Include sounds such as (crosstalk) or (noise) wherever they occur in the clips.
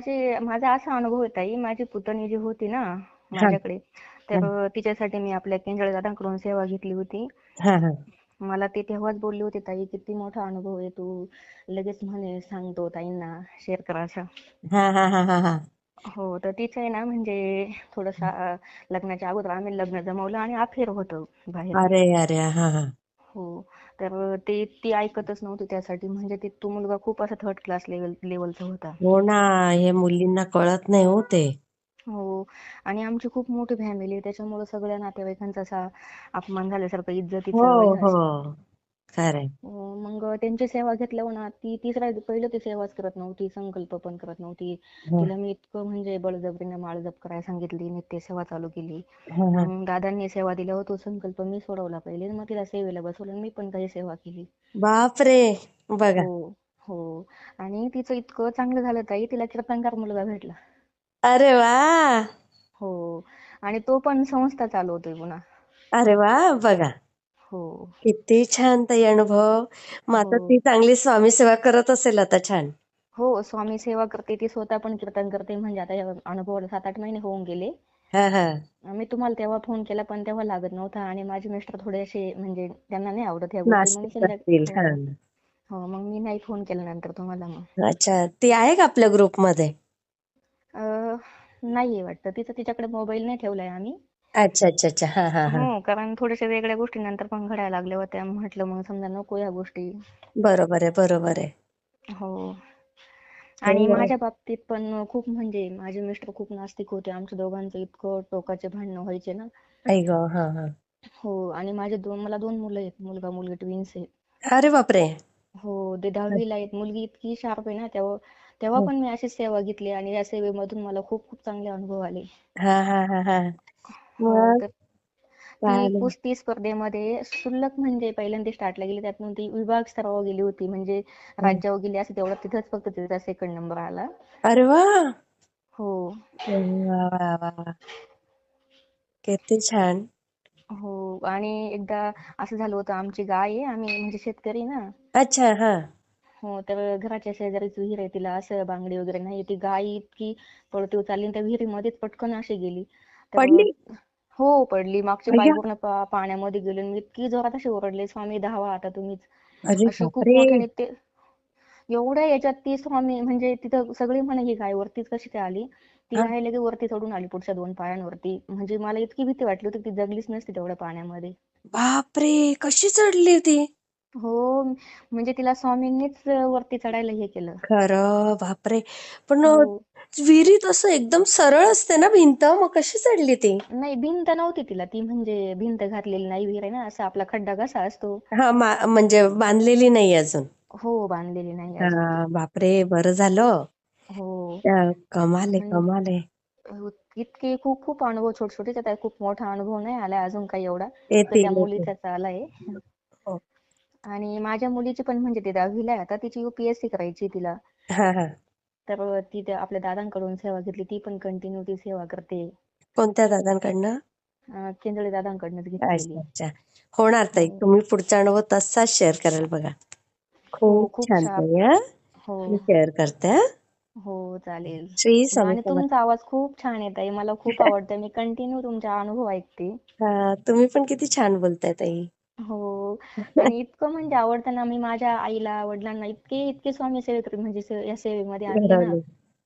माझे माझा असा अनुभव आहे ताई. माझी पुतणी जी होती ना माझ्याकडे तर तिच्यासाठी मी आपल्या केंजळे दादांकडून सेवा घेतली होती. मला ते तेव्हाच बोलले होते ताई किती मोठा अनुभव आहे तू. लगेच म्हणे सांगतो ताईंना शेअर करा असं. हा तर तिचं आहे ना म्हणजे थोडस लग्नाच्या अगोदर आम्ही लग्न जमवलं आणि अफेअर होतं बाहेर. अरे अरे हा हा. हो. तर ते ती ऐकतच नव्हती त्यासाठी. म्हणजे ते तो मुलगा खूप असा थर्ड क्लास लेवल लेवलचा होता. हो ना हे मुलींना कळत नाही हो ते. हो. आणि आमची खूप मोठी फॅमिली आहे. त्याच्यामुळे सगळ्या नातेवाईकांचा असा अपमान झाल्यासारखं हो इज्जतीचं हो. हे. खरंय. मग त्यांची सेवा घेतल्यावर ना ती तिसऱ्या पहिलं ती सेवाच करत नव्हती संकल्प पण करत नव्हती. हा, तिला मी इतकं म्हणजे बळजबरीने माळ जप करायला सांगितली नित्य सेवा चालू केली. हा, हा. मग दादांनी सेवा दिल्यावर तो संकल्प मी सोडवला पहिले मग तिला सेवेला बसवलं आणि मी पण काही सेवा केली. बापरे! बघा. हो हो. आणि तिचं इतकं चांगलं झालं ताई तिला कीर्तनकार मुलगा भेटला. अरे वा! हो. आणि तो पण संस्था चालवतोय पुन्हा. अरे वा! बघा. हो. किती छान ताई अनुभव. मग आता हो. ती चांगली स्वामी सेवा करत असेल आता छान. हो स्वामी सेवा करते ती स्वतः पण कीर्तन करते. म्हणजे आता या अनुभवाला सात आठ महिने होऊन गेले. हा हा. मी तुम्हाला तेव्हा फोन केला पण तेव्हा लागत नव्हता. आणि माझे मिस्टर थोडे असे म्हणजे त्यांना नाही आवडत ह्या गोष्टी. मग नास्तिक असतील संध्या हा. हो. हो मग मी नाही फोन केला नंतर तुम्हाला मग. अच्छा. ती आहे का आपल्या ग्रुपमध्ये अं, नाहीये वाटतं. तिचं तिच्याकडे मोबाईल नाही ठेवलाय आम्ही. अच्छा अच्छा अच्छा. हा हा हा. हो कारण थोड्याशा वेगळ्या गोष्टी नंतर पण घडायला लागल्या होत्या. म्हटलं मग समजा नको या गोष्टी. बरोबर आहे बरोबर आहे. हो. आणि हो. माझ्या बाबतीत पण खूप म्हणजे माझे मिस्टर खूप नास्तिक होते. आमच्या दोघांचं इतकं टोकाचे भांडणं व्हायचे ना. आई ग हा हा. हो आणि माझे दोन मला दोन मुलं आहेत. मुलगा मुलगी ट्विन्स आहेत. अरे बापरे! हो ते दहावीला आहेत. मुलगी इतकी शार्प आहे ना तेव्हा तेव्हा पण मी अशी सेवा घेतली आणि या सेवेमधून मला खूप खूप चांगले अनुभव आले. हा हा हा हा हो. मग तर ती. कुस्ती स्पर्धेमध्ये शुल्लक म्हणजे पहिल्यांदा स्टार्टला गेली त्यातून ती विभाग स्तरावर गेली होती म्हणजे राज्यावर गेली असं तेवढं तिथंच फक्त तिचा सेकंड नंबर आला. अरे वा! हो. किती छान. हो आणि एकदा असं झालं होतं आमची गाय आहे आम्ही म्हणजे शेतकरी ना. अच्छा हा. हो तर घराच्या शेजारीच विहीर आहे तिला असं बांगडी वगैरे नाही ती गाय इतकी पळती चालली त्या विहिरीमध्येच पटकन अशी गेली. पडली? हो पडली. मागचे पाय अय्या पूर्ण पा- पाण्यामध्ये गेले आणि मी इतकी जोरात अशी ओरडले स्वामी धावा आता तुम्हीच. अरे अशी खूप बापरे. मोठ्याने ते एवढ्या याच्यात ती स्वामी म्हणजे तिथं सगळी म्हणे ही गाय वरतीच कशी काय आली? ती हा. गाय लगे वरती चढून आली पुढच्या दोन पायांवरती. म्हणजे मला इतकी भीती वाटली होती ती जगलीच नसती तेवढ्या पाण्यामध्ये. बापरे कशी चढली ती हो म्हणजे तिला स्वामींनीच वरती चढायला हे केलं. खरं बापरे. पण हो. विहिरीत असं एकदम सरळ असते ना भिंत? मग कशी चढली ती? नाही भिंत नव्हती तिला. ती म्हणजे भिंत घातलेली नाही विहीर आहे ना असा आपला खड्डा कसा असतो. हा मा- म्हणजे बांधलेली नाही अजून. हो बांधलेली नाही अजून. हा बापरे बरं झालं. हो. कमाल आहे म्हणजे कमाल आहे. हो, इतके खूप खूप अनुभव छोटे छोटे खूप मोठा अनुभव नाही आला अजून काही एवढा. येतील त्या येतील. मुलीचाच आलाय हो. आणि माझ्या मुलीची पण म्हणजे ती दहावीला आहे आता तिची युपीएससी करायची आहे तिला. हा हा. तर ती त्या आपल्या दादांकडून सेवा घेतली ती पण कंटिन्यू ती सेवा करते. कोणत्या दादांकडनं? अं, केंद्रे दादांकडनंच अच्छा घेतलेली. अच्छा होणार ताई हो. तुम्ही पुढचा अनुभव तसाच शेअर कराल बघा. हो खूप खूप छान. ताई हा. हो. मी शेअर करते हा. हो चालेल. श्री स्वामी आणि समर्थ. तुमचा आवाज खूप छान येत आहे मला खूप (laughs) आवडतं मी कंटिन्यू तुमचा अनुभव ऐकते. हा, तुम्ही पण किती छान बोलताय ताई. हो. (laughs) आणि इतकं म्हणजे आवडतं ना मी माझ्या आईला वडिलांना इतके इतके स्वामी सेवेकरी म्हणजे से- या सेवेमध्ये आणले ना. घडवले.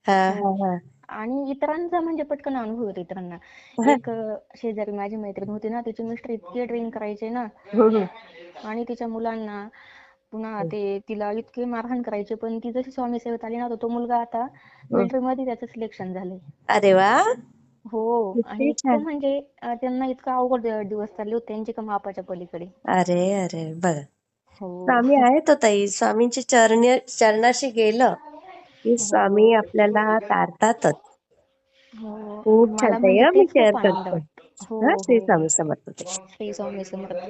हा. हो. हा हा आणि इतरांचा म्हणजे पटकन अनुभव येतो इतरांना. हा. एक अं, शेजारी माझी मैत्रीण होती ना तिचे मिस्टर इतके ड्रिंक करायचे ना. हम्म, हम्म. आणि तिच्या मुलांना पुन्हा ते तिला इतके मारहाण करायचे पण ती जशी स्वामी सेवेत आली ना तर तो मुलगा आता मिलिटरी मध्ये त्याचं सिलेक्शन झालंय. अरे वा! हो आणि किती इतकं छान. म्हणजे अं, त्यांना इतकं अवघड दिवस चालले होते त्यांचे का मापाच्या पलीकडे. अरे अरे बघा हो. स्वामी आहेत हो ताई. स्वामींच्या चरणी चरणाशी गेलं की स्वामी हो आपल्याला तारतातच. हो. खूप छान मला ताई म्हणजे हा मी तेच शेअर खूप आनंद करते वाटतो. हो हा श्री हो. स्वामी समर्थ ताई. श्री स्वामी समर्थ.